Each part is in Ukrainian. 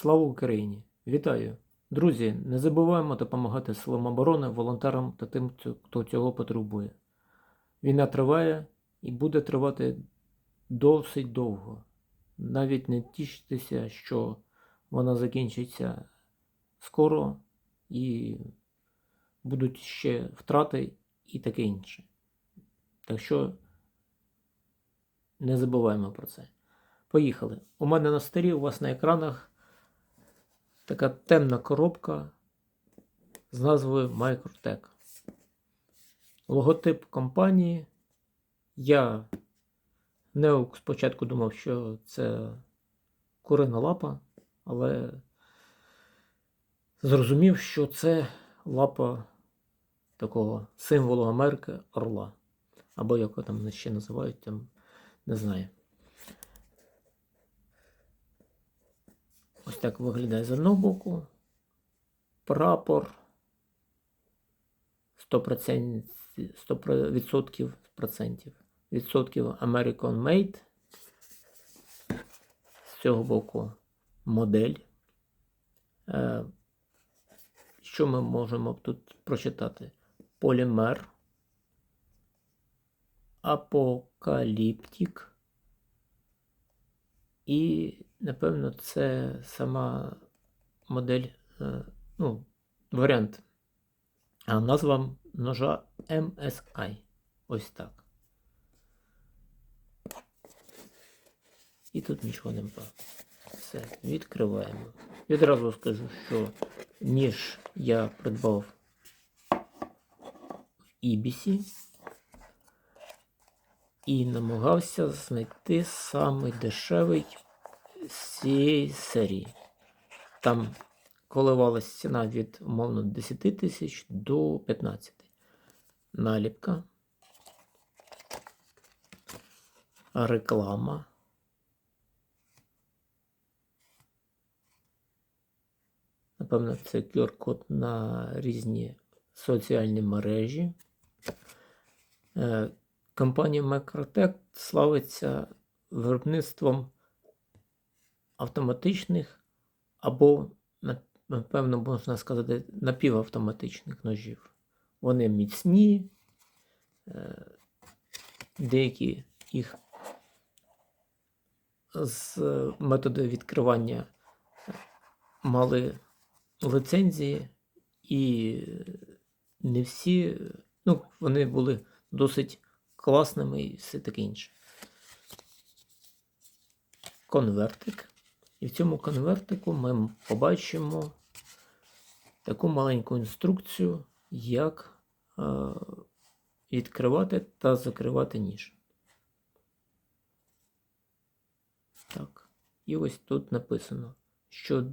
Слава Україні! Вітаю! Друзі, не забуваємо допомагати силам оборони, волонтерам та тим, хто цього потребує. Війна триває і буде тривати досить довго. Навіть не тішитися, що вона закінчиться скоро і будуть ще втрати і таке інше. Так що не забуваємо про це. Поїхали. У мене на столі, у вас на екранах така темна коробка з назвою Microtech. Логотип компанії. Я не спочатку думав, що це курина лапа, але зрозумів, що це лапа такого символу Америки Орла. Або як його там ще називають, там не знаю. Ось так виглядає з одного боку. Прапор 100%, 100% процентів. Відсотків American Made. З цього боку модель. Е, Що ми можемо тут прочитати? Полімер. Апокаліптик. І, напевно, це сама модель, е, ну, варіант. А назва ножа MSI. Ось так. І тут нічого нема. Все, відкриваємо. Відразу скажу, що ніж я придбав в Ібісі і намагався знайти самий дешевий з цієї серії. Там коливалась ціна від умовно 10 тисяч до 15. Наліпка. Реклама. Напевно, це QR-код на різні соціальні мережі. Е, Компанія Microtech славиться виробництвом автоматичних або, напевно, можна сказати, напівавтоматичних ножів. Вони міцні, е, деякі їх з методу відкривання мали лицензії, і не всі, ну, вони були досить класними і все таке інше. Конвертик. І в цьому конвертику ми побачимо таку маленьку інструкцію, як е, відкривати та закривати ніж. Так. І ось тут написано, що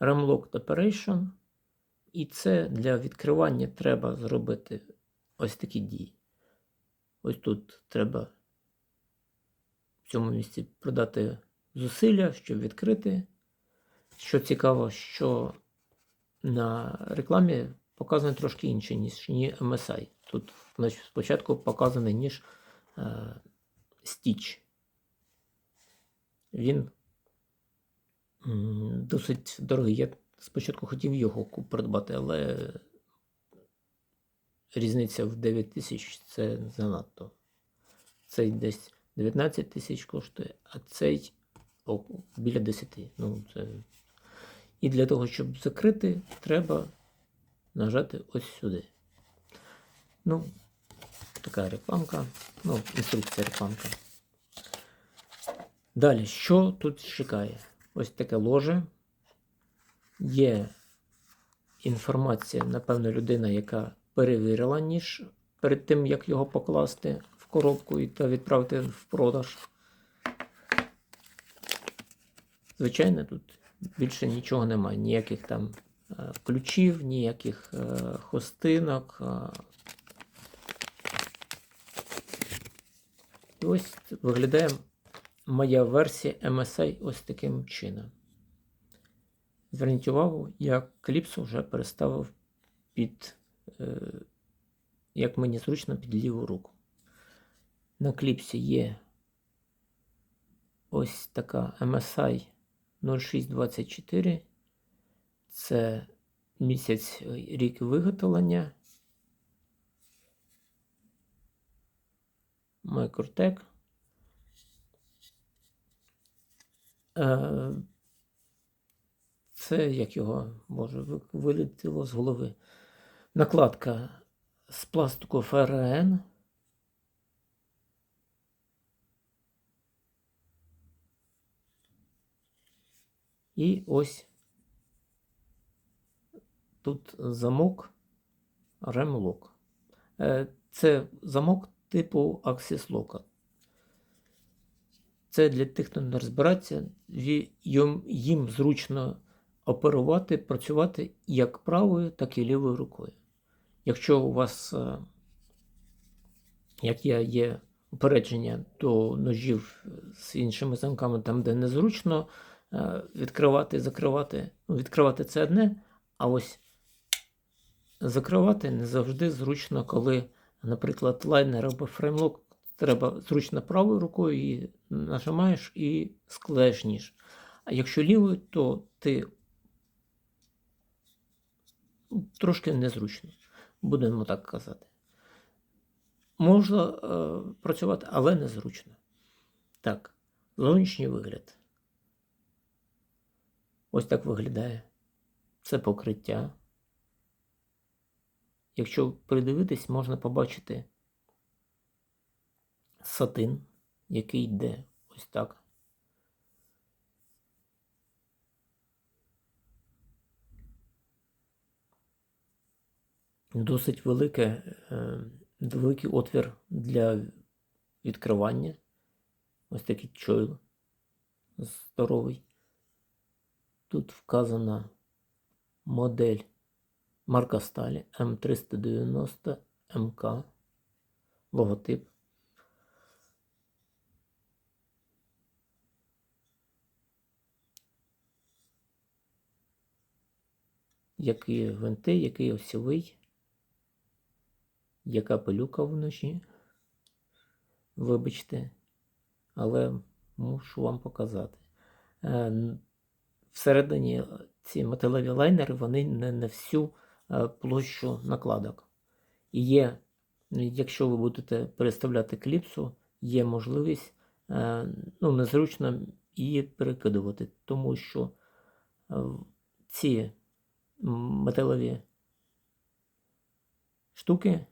Remlocked Operation, і це для відкривання треба зробити ось такі дії. Ось тут треба в цьому місці продати зусилля, щоб відкрити. Що цікаво, що на рекламі показано трошки інше, ніж ні MSI. Тут значить, спочатку показаний ніж е, Stitch. Він досить дорогий. Я спочатку хотів його придбати, але різниця в 9 тисяч це занадто. Цей десь 19 тисяч коштує, а цей біля 10. Ну, це... І для того, щоб закрити, треба нажати ось сюди. Ну, така рекламка. Ну, інструкція рекламка. Далі, що тут чекає? Ось таке ложе. Є інформація, напевно, людина, яка перевірила ніж перед тим, як його покласти в коробку і та відправити в продаж. Звичайно, тут більше нічого немає. Ніяких там е, ключів, ніяких е, хостинок. е. І ось виглядає моя версія MSI ось таким чином. Зверніть увагу, я кліпсу вже переставив під, як мені зручно, під ліву руку. На кліпсі є ось така MSI 0624. Це місяць е, рік виготовлення. Microtech. Е, Це як його може ви- вилетіло з голови. Накладка з пластику ФРН. І ось тут замок ремлок. Е, Це замок типу Lock. Це для тих, хто не розбирається, їм, зручно оперувати, працювати як правою, так і лівою рукою. Якщо у вас, е, як я, є упередження до ножів з іншими замками, там, де незручно відкривати, закривати. Ну, відкривати це одне, а ось закривати не завжди зручно, коли, наприклад, лайнер або фреймлок треба зручно правою рукою і нажимаєш і склеєш ніж. А якщо лівою, то ти трошки незручно, будемо так казати. Можна е, працювати, але незручно. Так, зовнішній вигляд. Ось так виглядає. Це покриття. Якщо придивитись, можна побачити сатин, який йде ось так. Досить велике, е, великий отвір для відкривання. Ось такий чойл здоровий. Тут вказана модель марка сталі М390 МК, логотип. Які гвинти, який осьовий, яка пилюка в ножі. Вибачте, але мушу вам показати. Всередині ці металеві лайнери вони не на всю е, площу накладок. І є, якщо ви будете переставляти кліпсу, є можливість е, ну, незручно її перекидувати, тому що е, ці металеві штуки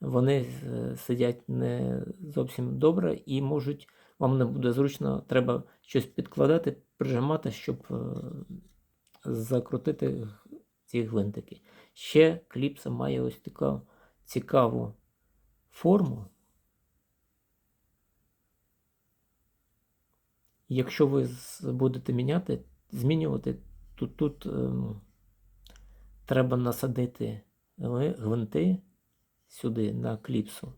вони сидять не зовсім добре і можуть, вам не буде зручно, треба щось підкладати, прижимати, щоб е, закрутити ці гвинтики. Ще кліпса має ось таку цікаву форму. Якщо ви будете міняти, змінювати, то тут ем, треба насадити гвинти сюди на кліпсу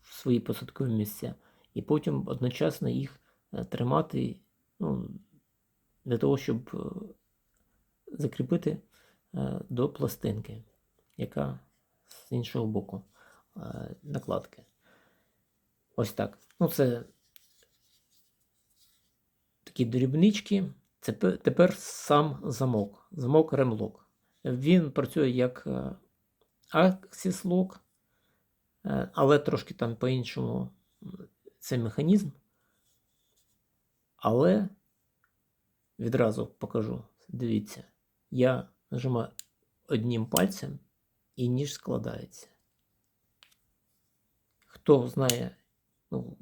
в свої посадкові місця, і потім одночасно їх е, тримати ну, для того, щоб е, закріпити е, до пластинки, яка з іншого боку е, накладки. Ось так. Ну, це такі дрібнички. Це тепер сам замок, замок ремлок. Він працює як е, але трошки там по-іншому цей механізм. Але відразу покажу. Дивіться, я нажимаю одним пальцем і ніж складається. Хто знає, ну,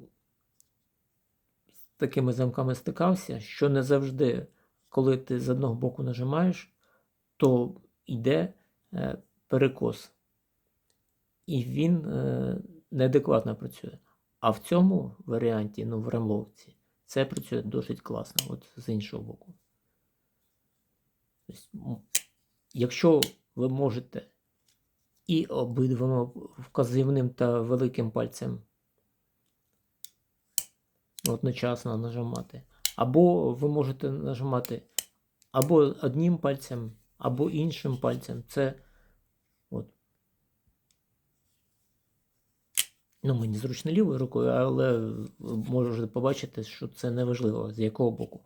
з такими замками стикався, що не завжди, коли ти з одного боку нажимаєш, то йде е, перекос. І він е, неадекватно працює. А в цьому варіанті, ну в ремловці, це працює досить класно, от з іншого боку. Тобто, якщо ви можете і обидвома вказівним та великим пальцем одночасно нажимати, або ви можете нажимати або одним пальцем, або іншим пальцем. Це от. Ну, мені зручно лівою рукою, але можете побачити, що це неважливо, з якого боку.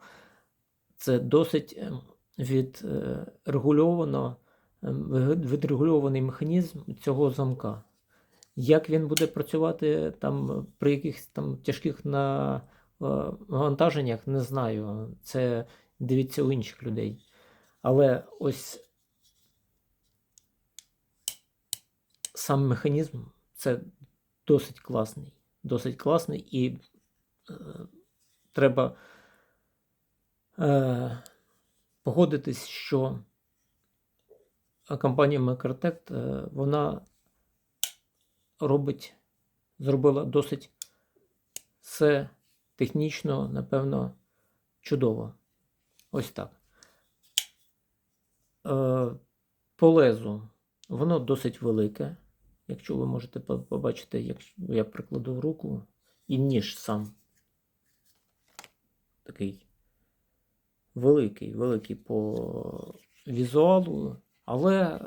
це досить ем, відрегульовано, ем, відрегульований механізм цього замка. Як він буде працювати там при якихось там тяжких е, навантаженнях, не знаю. Це дивіться у інших людей. Але ось сам механізм це досить класний. Досить класний і е, треба е, погодитись, що компанія Microtech, е, вона робить, зробила досить все технічно, напевно, чудово. Ось так. Е, по воно досить велике. Якщо ви можете побачити, якщо я прикладу руку, і ніж сам такий великий, великий по візуалу, але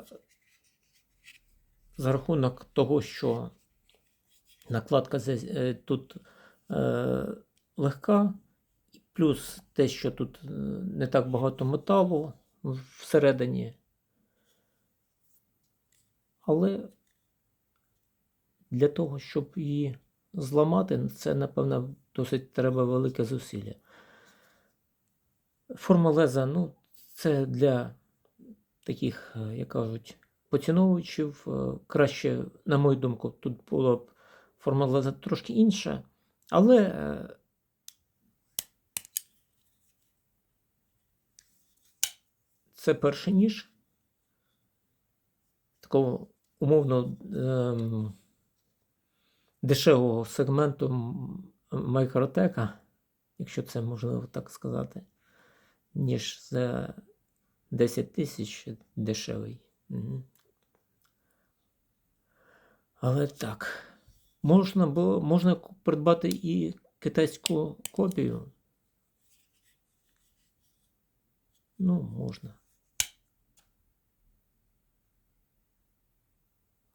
за рахунок того, що накладка е, тут е, легка, плюс те, що тут е, не так багато металу всередині. Але для того, щоб її зламати, це, напевно, досить треба велике зусилля. Форма леза, ну, це для таких, е, як кажуть, поціновувачів. Е, Краще, на мою думку, тут була б форма леза трошки інша, але е, це перший ніж такого умовно ем, дешевого сегменту майкротека, якщо це можливо так сказати, ніж за 10 тисяч дешевий. Але так, можна було, можна придбати і китайську копію. Ну, можна.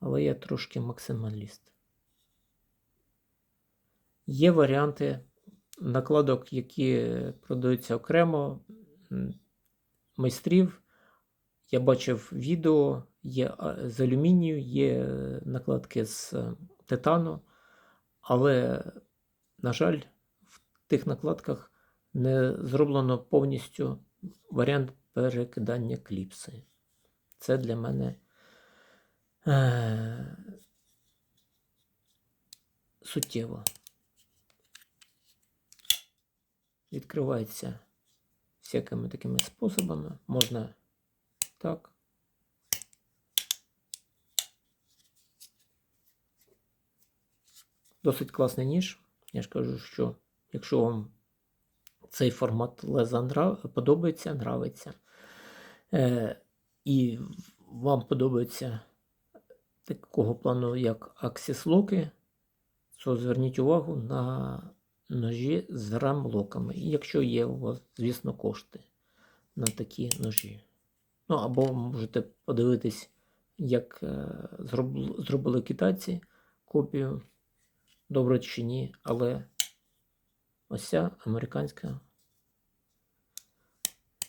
Але я трошки максималіст. Є варіанти накладок, які продаються окремо майстрів. Я бачив відео, є з алюмінію, є накладки з е, титану, але, на жаль, в тих накладках не зроблено повністю варіант перекидання кліпси. Це для мене е, суттєво. Відкривається всякими такими способами. Можна так. Досить класний ніж. Я ж кажу, що якщо вам цей формат леза нрав... подобається, нравиться, е, і вам подобається такого плану, як аксіс-локи, то зверніть увагу на ножі з рамлоками. І якщо є у вас, звісно, кошти на такі ножі. Ну, або можете подивитись, як е, зробили китайці копію, добре чи ні, але ось ця американська.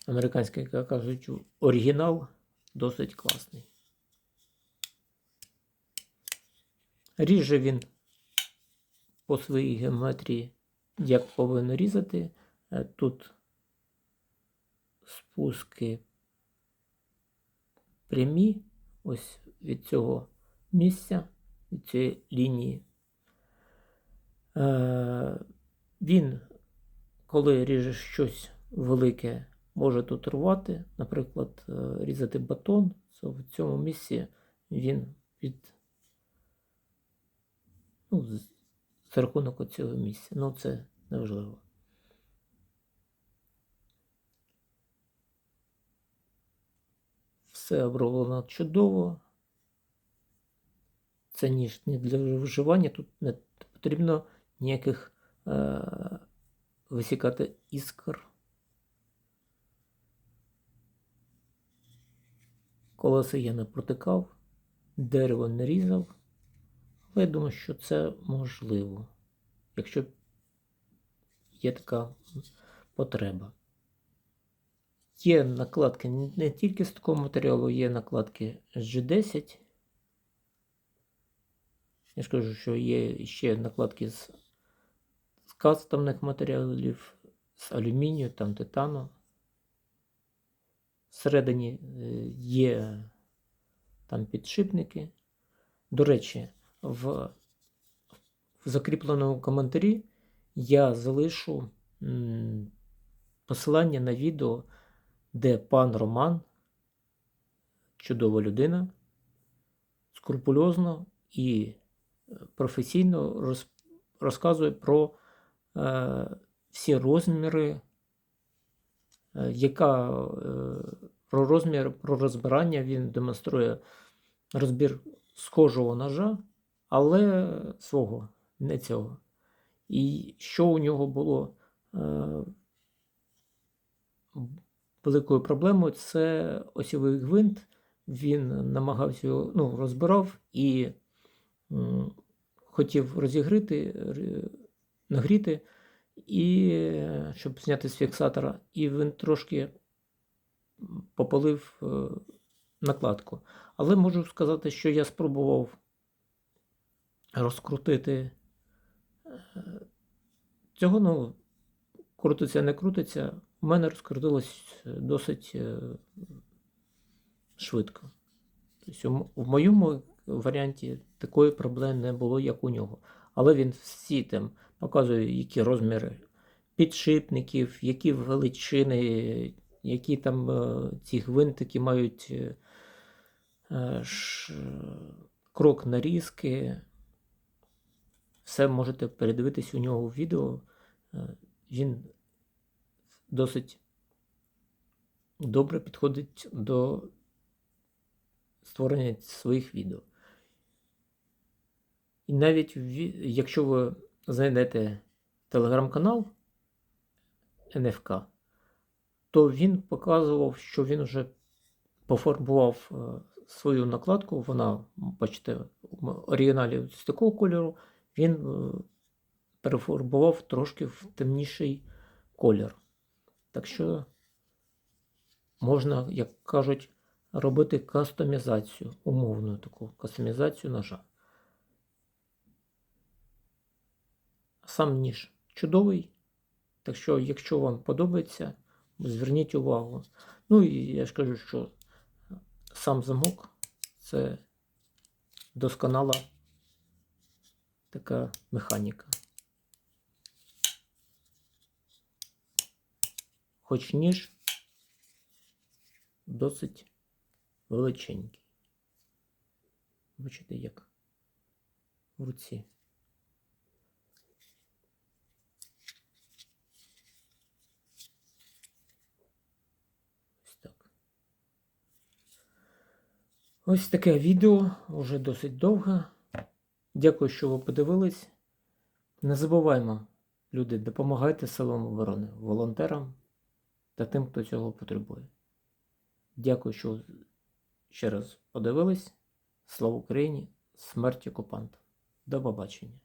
Американський, як кажуть, оригінал досить класний. Ріже він по своїй геометрії, як повинен різати. Е, Тут спуски прямі, ось від цього місця, від цієї лінії. Е, Він, коли ріже щось велике, може тут рвати, наприклад, е, різати батон, то в цьому місці він від ну, за рахунок цього місця. Ну, це неважливо. Все оброблено чудово. Це ніж не для вживання, тут не потрібно ніяких е, висікати іскр. Колеса я не протикав, дерево не різав. Але я думаю, що це можливо, якщо є така потреба. Є накладки не тільки з такого матеріалу, є накладки з G10. Я ж кажу, що є ще накладки з, з кастомних матеріалів, з алюмінію, там титану. Всередині е, є там підшипники. До речі, в, закріпленому коментарі. Я залишу посилання на відео, де пан Роман, чудова людина, скрупульозно і е, професійно роз, розказує про е, всі розміри, е, яка е, про розмір, про розбирання він демонструє розбір схожого ножа, але свого, не цього. І що у нього було е, великою проблемою, це осьовий гвинт. Він намагався його ну, розбирав і м, хотів розігріти, р- нагріти, і, щоб зняти з фіксатора, і він трошки попалив е, накладку. Але можу сказати, що я спробував розкрутити е, цього, ну, крутиться, не крутиться. У мене розкрутилось досить е, швидко. Тобто, в моєму варіанті такої проблеми не було, як у нього. Але він всі там показує, які розміри підшипників, які величини, які там е, ці гвинтики мають е, е, крок нарізки. Все можете передивитись у нього в відео. Е, Він досить добре підходить до створення своїх відео. І навіть якщо ви знайдете телеграм-канал НФК, то він показував, що він вже пофарбував е, свою накладку. Вона, бачите, в оригіналі з такого кольору, він е, перефарбував трошки в темніший колір. Так що можна, як кажуть, робити кастомізацію, умовну таку кастомізацію ножа. Сам ніж чудовий. Так що, якщо вам подобається, зверніть увагу. Ну і я ж кажу, що сам замок це досконала така механіка. Хоч ніж досить величенький. Бачите, як в руці. Ось так. Ось таке відео, вже досить довге. Дякую, що ви подивились. Не забуваймо, люди, допомагайте силам оборони, волонтерам та тим, хто цього потребує. Дякую, що ще раз подивились. Слава Україні! Смерть окупантам! До побачення!